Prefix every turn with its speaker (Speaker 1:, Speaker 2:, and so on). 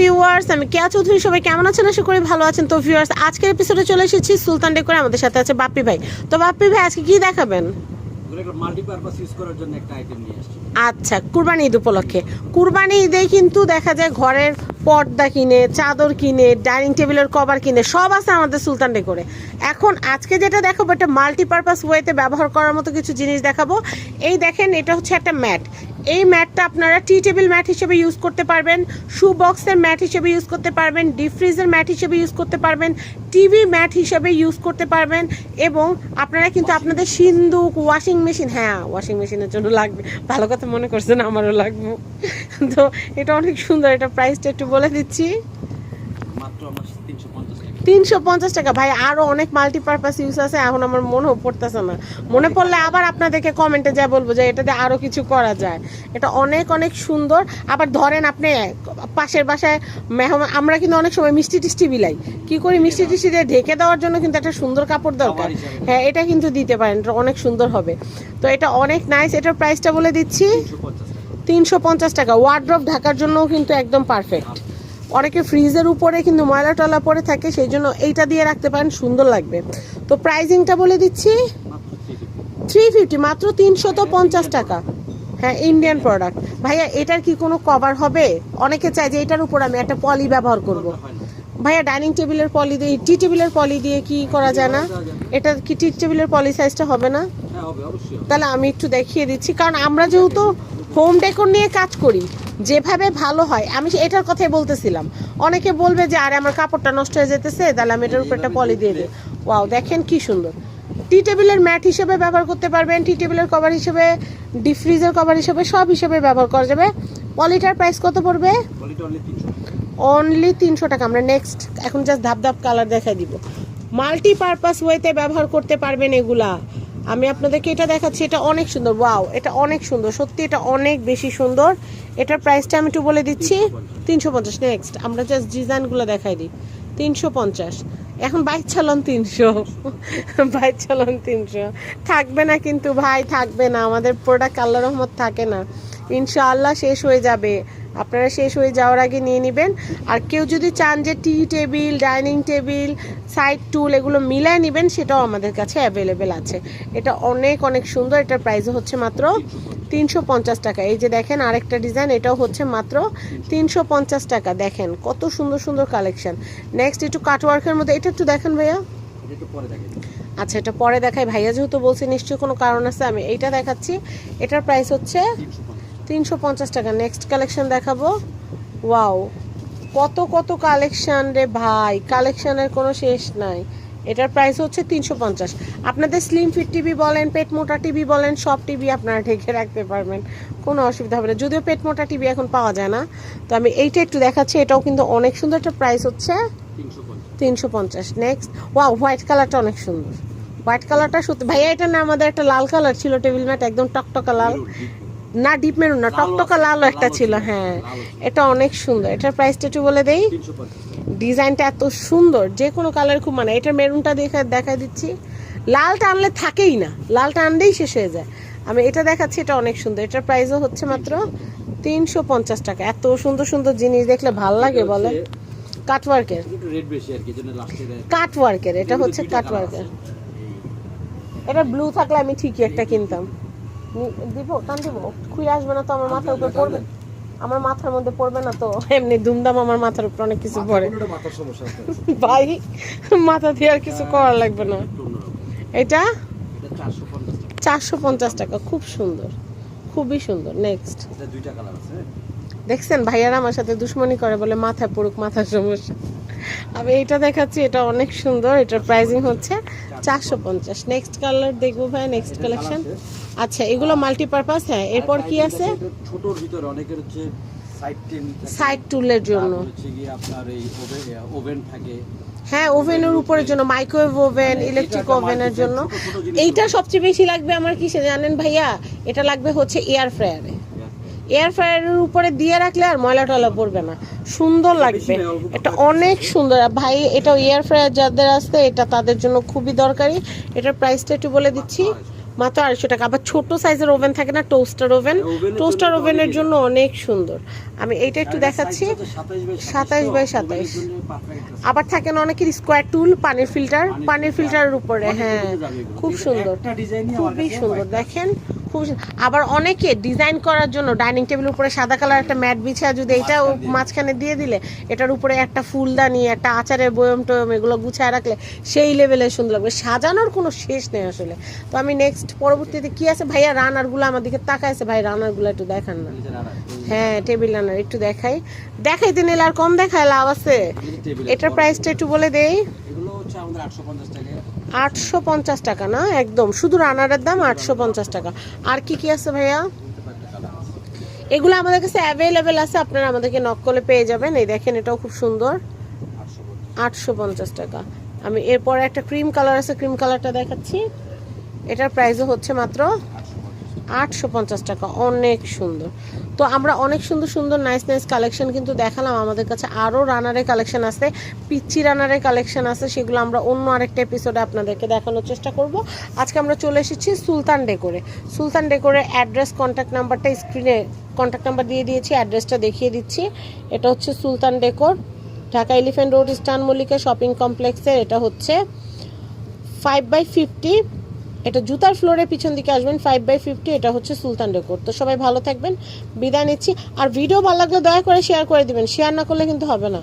Speaker 1: Viewers আমি কেয়া চৌধুরী সবাই কেমন আছেন? আশা করি ভালো আছেন। তো ভিউয়ার্স আজকের এপিসোডে চলে এসেছি সুলতান ডেকোরে আমাদের সাথে আছে বাপ্পি ভাই। তো বাপ্পি ভাই আজকে কি দেখাবেন? আচ্ছা কুরবানি ঈদ উপলক্ষে। কুরবানি ঈদে কিন্তু দেখা যায় ঘরের পর্দা কিনে চাদর কিনে ডাইনিং টেবিলের কভার কিনে সব আছে আমাদের সুলতান ডেকোরে। এখন আজকে যেটা দেখাবো এটা মাল্টিপারপাস ওয়েতে ব্যবহার করার মতো কিছু জিনিস দেখাবো। এই দেখেন এটা হচ্ছে একটা ম্যাট। এই ম্যাটটা আপনারা টি টেবিল ম্যাট হিসেবে ইউজ করতে পারবেন শু বক্সের ম্যাট হিসেবে ইউজ করতে পারবেন ডিপ ফ্রিজের ম্যাট হিসেবে ইউজ করতে পারবেন টিভি ম্যাট হিসেবে ইউজ করতে পারবেন এবং আপনারা কিন্তু আপনাদের সিন্দুক ওয়াশিং মেশিন হ্যাঁ ওয়াশিং মেশিনের জন্য লাগবে। ভালো কথা মনে করছেন আমারও লাগবে। তো এটা অনেক সুন্দর এটা প্রাইসটা একটু বলে দিচ্ছি
Speaker 2: মাত্র আমার তিনশো পঞ্চাশ টাকা
Speaker 1: তিনশো পঞ্চাশ টাকা। ভাই আরও অনেক মাল্টিপারপাস ইউজ আছে এখন আমার মনেও পড়তেছে না। মনে পড়লে আবার আপনাদেরকে কমেন্টে যা বলব যে এটাতে আরও কিছু করা যায়। এটা অনেক অনেক সুন্দর। আবার ধরেন আপনি পাশের বাসায় মেহমান আমরা কিন্তু অনেক সময় মিষ্টি টিষ্টি বিলাই। কি করি? মিষ্টি টিষ্টি দিয়ে ঢেকে দেওয়ার জন্য কিন্তু একটা সুন্দর কাপড় দরকার। হ্যাঁ এটা কিন্তু দিতে পারেন এটা অনেক সুন্দর হবে। তো এটা অনেক নাইস এটার প্রাইসটা বলে দিচ্ছি।
Speaker 2: তিনশো পঞ্চাশ টাকা।
Speaker 1: ওয়ার্ড্রপ ঢাকার জন্যও কিন্তু একদম পারফেক্ট অনেকে ফ্রিজের উপরে কিন্তু ময়লা টলা পরে থাকে সেই জন্য এইটা দিয়ে রাখতে পারেন সুন্দর লাগবে। তো প্রাইজিংটা বলে দিচ্ছি
Speaker 2: থ্রি ফিফটি
Speaker 1: মাত্র তিনশত পঞ্চাশ টাকা। হ্যাঁ ইন্ডিয়ান প্রোডাক্ট ভাইয়া এটার কি কোনো কভার হবে? অনেকে চায় যে এটার উপর আমি একটা পলি ব্যবহার করব। ভাইয়া ডাইনিং টেবিলের পলি দিয়ে টি টেবিলের পলি দিয়ে কি করা যায় না? এটা কি টি টেবিলের পলি সাইজটা হবে না?
Speaker 2: হ্যাঁ।
Speaker 1: তাহলে আমি একটু দেখিয়ে দিচ্ছি কারণ আমরা যেহেতু হোম ডেকোর নিয়ে কাজ করি যেভাবে ভালো হয় আমি এটার কথাই বলতেছিলাম। অনেকে বলবে যে আরে আমার কাপড়টা নষ্ট হয়ে যেতেছে তাহলে আমি এটার উপর একটা পলি দিয়ে দিই। ওয়াও দেখেন কি সুন্দর। টি টেবিলের ম্যাট হিসেবে ব্যবহার করতে পারবেন টি টেবিলের কভার হিসেবে ডিপ ফ্রিজের কভার হিসেবে সব হিসেবে ব্যবহার করা যাবে। পলিটার প্রাইস কত পড়বে?
Speaker 2: অনলি তিনশো
Speaker 1: টাকা। আমরা নেক্সট এখন জাস্ট ধাপ ধাপ কালার দেখাই দিব। মাল্টি পারপাস ওয়েতে ব্যবহার করতে পারবেন এগুলা। আমি আপনাদেরকে এটা দেখাচ্ছি, এটা অনেক সুন্দর, ওয়াও, এটা অনেক সুন্দর, সত্যি এটা অনেক বেশি সুন্দর। এটার প্রাইসটা আমি একটু বলে দিচ্ছি, তিনশো পঞ্চাশ নেক্সট আমরা জাস্ট ডিজাইনগুলো দেখাই দিই, তিনশো পঞ্চাশ। এখন বাইক চালান তিনশো, বাইক চালান তিনশো। থাকবে না কিন্তু ভাই, থাকবে না, আমাদের প্রোডাক্ট আল্লাহ রহমত থাকে না। ইনশাআল্লাহ শেষ হয়ে যাবে। আপনারা শেষ হয়ে যাওয়ার আগে নিয়ে নেবেন। আর কেউ যদি চান যে tea table dining table side stool এগুলো মিলায় নেবেন সেটাও আমাদের কাছে অ্যাভেলেবেল আছে। এটা অনেক অনেক সুন্দর। এটার প্রাইস হচ্ছে মাত্র তিনশো পঞ্চাশ টাকা। এই যে দেখেন আরেকটা ডিজাইন এটাও হচ্ছে মাত্র তিনশো পঞ্চাশ টাকা। দেখেন কত সুন্দর সুন্দর কালেকশন নেক্সট একটু কাটওয়ার্কের মধ্যে এটা একটু দেখেন ভাইয়া। আচ্ছা এটা পরে দেখাই। ভাইয়া যেহেতু বলছে নিশ্চয়ই কোনো কারণ আছে আমি এইটা দেখাচ্ছি। এটার প্রাইস হচ্ছে
Speaker 2: তিনশো পঞ্চাশ
Speaker 1: টাকা। নেক্সট কালেকশন দেখাবো। ওয়াও কত কত কালেকশন রে ভাই? কালেকশনের কোনো শেষ নাই। এটার প্রাইস হচ্ছে তিনশো পঞ্চাশ। আপনাদের স্লিম ফিট টিভি বলেন পেট মোটা টিভি বলেন সব টিভি আপনারা ঢেকে রাখতে পারবেন। কোনো অসুবিধা হবে না। যদিও পেট মোটা টিভি এখন পাওয়া যায় না তো আমি এইটা একটু দেখাচ্ছি। এটাও কিন্তু অনেক সুন্দর একটা প্রাইস হচ্ছে
Speaker 2: তিনশো পঞ্চাশ।
Speaker 1: তিনশো পঞ্চাশ। নেক্সট ওয়াও হোয়াইট কালারটা অনেক সুন্দর। হোয়াইট কালারটা সত্যি ভাইয়া এটা না আমাদের একটা লাল কালার ছিল টেবিল ম্যাট একদম টকটকা লাল। না ডিপ মেরুন না টকটকা লাল একটা ছিল হ্যাঁ। এটা অনেক সুন্দর। এটার প্রাইসটা একটু বলে দেই। ডিজাইনটা এত সুন্দর যে কোনো কালার খুব মানে এটা মেরুনটা দেখে দেখা দিচ্ছি। লালটা আনলে থাকেই না। লালটা আনলেই শেষ হয়ে যায়। আমি এটা দেখাচ্ছি এটা অনেক সুন্দর। এটার প্রাইসও হচ্ছে মাত্র তিনশো পঞ্চাশ টাকা। এত সুন্দর সুন্দর জিনিস দেখলে ভালো লাগে বলে কাটওয়ার্কের কাটওয়ার্কের এটা হচ্ছে কাটওয়ার্কের এটা ব্লু থাকলে আমি ঠিকই একটা কিনতাম। দিব টান দিব। খুঁড়ে আসবে না তো আমার মাথার উপর পড়বে। আমার মাথার মধ্যে পড়বে না তো। এমনি দুমদাম আমার মাথার উপর অনেক কিছু পড়ে। ভাই মাথা দিয়ে আর কিছু করার লাগবে না। এটা?
Speaker 2: চারশো পঞ্চাশ টাকা।
Speaker 1: খুব সুন্দর। খুবই সুন্দর নেক্সট
Speaker 2: কালার
Speaker 1: দেখছেন ভাইয়ারা আমার সাথে দুশ্মনী করে বলে মাথায় পড়ুক মাথার সমস্যা। আমি এটা দেখাচ্ছি এটা অনেক সুন্দর এটার প্রাইসিং হচ্ছে চারশো পঞ্চাশ। নেক্সট কালার দেখব ভাই নেক্সট কালেকশন আচ্ছা এগুলো মাল্টিপারপাস হ্যাঁ এরপর কি আছে?
Speaker 2: ছোটর ভিতরে অনেকের হচ্ছে সাইড
Speaker 1: টুলের জন্য।
Speaker 2: হচ্ছে গিয়ে আপনার এই ওভেন থাকে।
Speaker 1: হ্যাঁ ওভেনের উপরের জন্য মাইক্রোওয়েভ ওভেন ইলেকট্রিক ওভেনের জন্য। এইটা সবচেয়ে বেশি লাগবে আমার কিসে জানেন ভাইয়া? এটা লাগবে হচ্ছে এয়ার ফ্রায়ারে এয়ার ফ্রায়ারের উপরে দিয়ে রাখলে আর ময়লা টয়লা পড়বে না। সুন্দর লাগবে। এটা অনেক সুন্দর। ভাই এটা এয়ার ফ্রায়ার যাদের আসতে এটা তাদের জন্য খুবই দরকারি। এটার প্রাইসটা একটু বলে দিচ্ছি। মাত্র আড়াইশো টাকা। আবার ছোট সাইজের ওভেন থাকে না টোস্টার ওভেন।
Speaker 2: হ্যাঁ,
Speaker 1: টোস্টার ওভেনের জন্য অনেক সুন্দর। আমি এইটা একটু দেখাচ্ছি। সাতাইশ বাই সাতাইশ। আবার থাকে না অনেকের স্কোয়ার টুল পানির ফিল্টার পানির ফিল্টারের উপরে হ্যাঁ। খুব সুন্দর। খুবই সুন্দর। দেখেন খুব আবার অনেকে ডিজাইন করার জন্য ডাইনিং টেবিলের উপরে সাদা কালার একটা ম্যাট বিছা যদি এটাও মাঝখানে দিয়ে। দিলে এটার উপরে একটা ফুলদানি একটা আচারের বয়ম টয়ম এগুলো গুছায় রাখলে সেই লেভেলে সুন্দর লাগবে। সাজানোর কোনো শেষ নেই আসলে। তো আমি নেক্সট পরবর্তীতে কি আছে? ভাইয়া রানারগুলো আমার দিকে তাকাইছে ভাই রানারগুলো একটু দেখান না। হ্যাঁ টেবিল রানার একটু দেখাই। দেখাইতে নিলে আর কম দেখায় লাভ আছে। এটার প্রাইসটা একটু বলে দেই।
Speaker 2: আমাদের আটশো পঞ্চাশ টাকা।
Speaker 1: না? একদম। শুধু রানারের দাম আটশো পঞ্চাশ টাকা। আর কি কি আছে ভাইয়া? এগুলো আমাদের কাছে অ্যাভেলেবেল আছে আপনারা আমাদেরকে নক করলে পেয়ে যাবেন। এই দেখেন এটাও খুব সুন্দর।
Speaker 2: আটশো পঞ্চাশ
Speaker 1: টাকা। আমি এরপরে একটা ক্রিম কালার আছে ক্রিম কালারটা দেখাচ্ছি। এটার প্রাইসও হচ্ছে মাত্র
Speaker 2: আটশো
Speaker 1: পঞ্চাশ টাকা, অনেক সুন্দর। তো আমরা অনেক সুন্দর সুন্দর নাইস নাইস কালেকশন কিন্তু দেখালাম। আমাদের কাছে আরও রানারের কালেকশন আছে পিচ্ছি রানারের কালেকশন আছে, সেগুলো আমরা অন্য আরেকটা এপিসোডে আপনাদেরকে দেখানোর চেষ্টা করব। আজকে আমরা চলে এসেছি সুলতান ডেকোরে সুলতান ডেকোরে অ্যাড্রেস কন্ট্যাক্ট নাম্বারটা স্ক্রিনে কন্ট্যাক্ট নাম্বার দিয়ে দিয়েছি অ্যাড্রেসটা দেখিয়ে দিচ্ছি। এটা হচ্ছে Sultan decor Dhaka elephant road eastern Mallika shopping কমপ্লেক্সের এটা হচ্ছে ফাইভ বাই ফিফটি এটা জুতার ফ্লোরে পিছন দিকে আসবেন ফাইভ বাই ফিফটি এটা হচ্ছে সুলতান ডেকোর তো সবাই ভালো থাকবেন, বিদায় নিচ্ছি। আর ভিডিও ভালো লাগলে দয়া করে শেয়ার করে দিবেন শেয়ার না করলে কিন্তু হবে না।